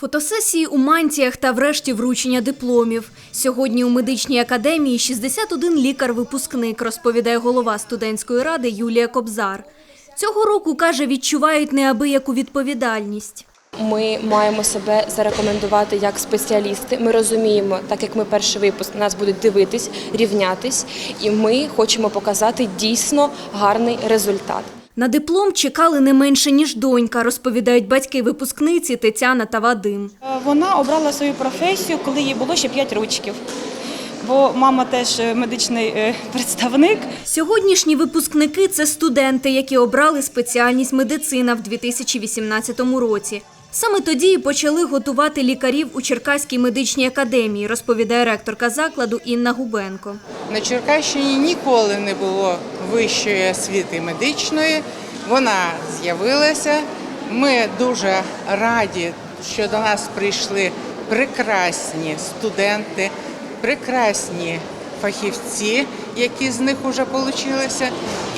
Фотосесії у мантіях та врешті вручення дипломів. Сьогодні у медичній академії 61 лікар-випускник, розповідає голова студентської ради Юлія Кобзар. Цього року, каже, відчувають неабияку відповідальність. Ми маємо себе зарекомендувати як спеціалісти. Ми розуміємо, так як ми перший випуск, нас будуть дивитись, рівнятись, і ми хочемо показати дійсно гарний результат. На диплом чекали не менше, ніж донька, розповідають батьки випускниці Тетяна та Вадим. Е, Вона обрала свою професію, коли їй було ще 5 років. Бо мама теж е, медичний е, представник. Сьогоднішні випускники це студенти, які обрали спеціальність медицина в 2018 році. Саме тоді і почали готувати лікарів у Черкаській медичній академії, розповідає ректорка закладу Інна Губенко. На Черкащині ніколи не було вищої освіти медичної. Вона з'явилася. Ми дуже раді, що до нас прийшли прекрасні студенти, прекрасні фахівці, які з них вже получилися.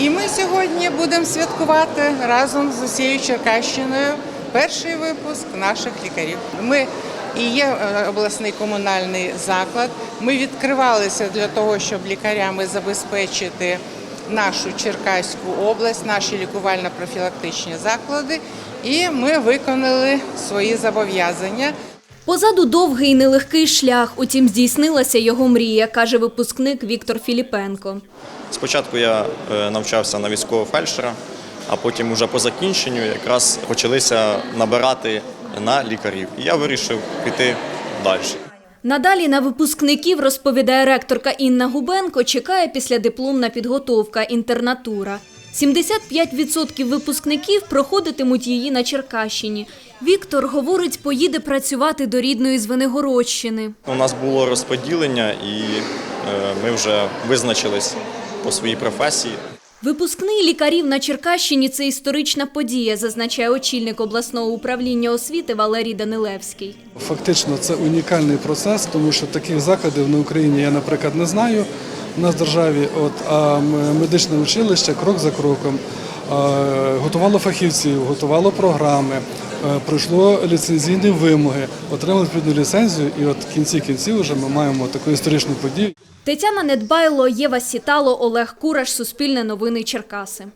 І ми сьогодні будемо святкувати разом з усією Черкащиною перший випуск наших лікарів. Ми і є е, обласний комунальний заклад. Ми відкривалися для того, щоб лікарями забезпечити нашу Черкаську область, наші лікувально-профілактичні заклади, і ми виконали свої зобов'язання. Позаду довгий і нелегкий шлях, утім здійснилася його мрія, каже випускник Віктор Філіпенко. Спочатку я е, навчався на військового фельдшера, а потім уже по закінченню якраз почалися набирати на лікарів. І я вирішив піти далі. Надалі на випускників, розповідає ректорка Інна Губенко, чекає післядипломна підготовка, інтернатура. 75% випускників проходитимуть її на Черкащині. Віктор, говорить, поїде працювати до рідної Звенигородщини. У нас було розподілення, і е, ми вже визначились по своїй професії. Випускний лікарів на Черкащині – це історична подія, зазначає очільник обласного управління освіти Валерій Данилевський. Фактично це унікальний процес, тому що таких закладів на Україні я, наприклад, не знаю. У нас в державі от, а медичне училище крок за кроком готувало фахівців, готувало програми, пройшло ліцензійні вимоги, отримали відповідну ліцензію, і от в кінці кінців вже ми маємо таку історичну подію. Тетяна Недбайло, Єва Сітало, Олег Кураш, Суспільне новини Черкаси.